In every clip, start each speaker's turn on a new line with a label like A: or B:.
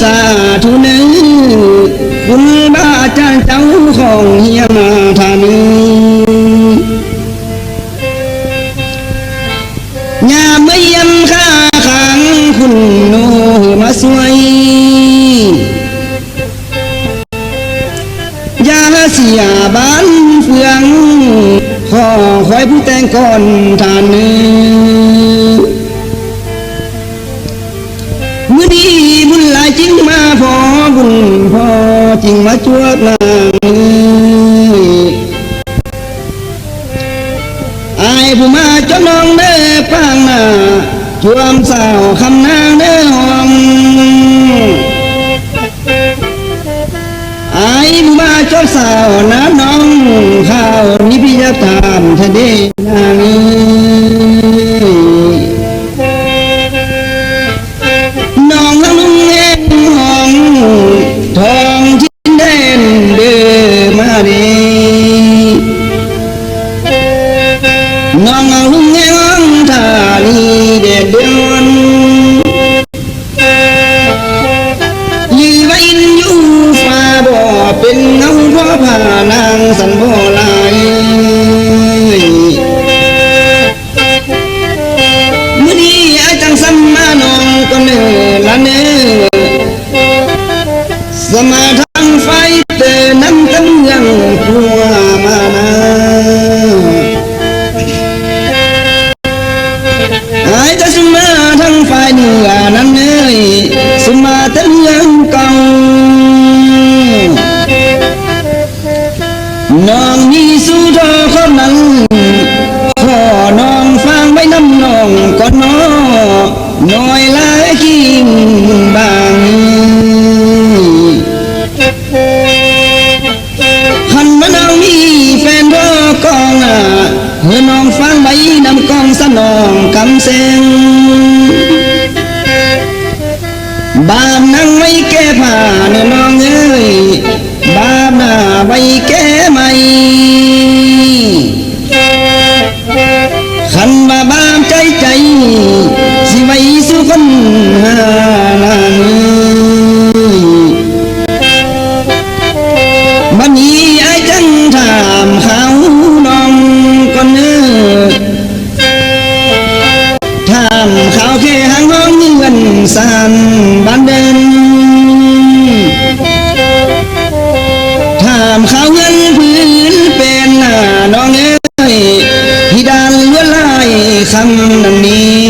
A: สาธุหนึ่งคุณบาอาจารย์เจ้าของเฮียมาทานียามไม่ยำค่าขังคุณโนมาสวยยาเสียบ้านเฟืองขอคอยผู้แต่งก่อนทานมือ บุญหลายจึงมาพอบุญพอจึงมาจวบนางอายผู้มาจ้าน้องเด้อปางหน้าจวมสาวคำนางเด้หอมไอ้บุมาจ้าสาวนะน้องข้าวนิพิยตามทะเด น้องลังลุงแห่งห้องทาลีเด็ดเดือนยือไว้อยู่ฟ้าบ่เป็นเงาเพราะผ่านางสันบ่ลายมื้อนี้อาจั น้องมีสู้ทอคนนั้นขอน้องฟังไว้น้ำน้องก่อนน้อน้อยลายกินบางหันมาน้องมีแฟนพ่อกองอะเมื่อน้องฟังไว้น้ำกองสนองคำเสียงบามนั่ง สันบันเดินถามข้าวเงินพื้นเป็นหน้าน้องเอ้ยที่ดานล้วนลายคำนั้นนี้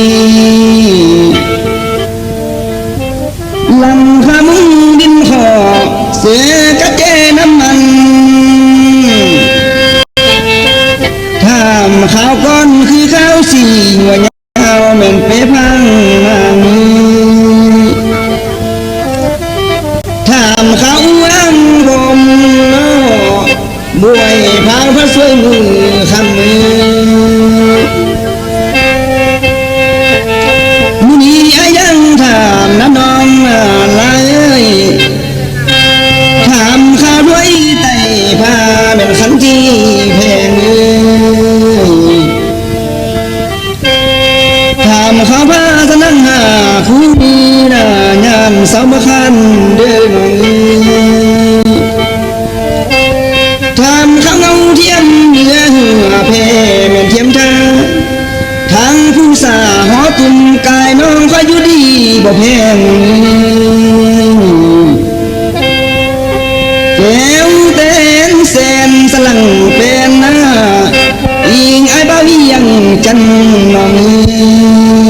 A: ลำพามุงดินขอเสือ บวยพางพระสวยมือคำมือมุนีอายังถามนะน้องอะไรเอ้ยถามข้าด้วยไต่ผ้าเป็นขันที่แพงเอ้ยถามข้าผ้าสนั่งหาคู่มีหน้างานสาวมคันเด้อหน่ แวเต้นเสนสลังเป็นหน้ายิงไอ้บ้าวิ่งจันนอง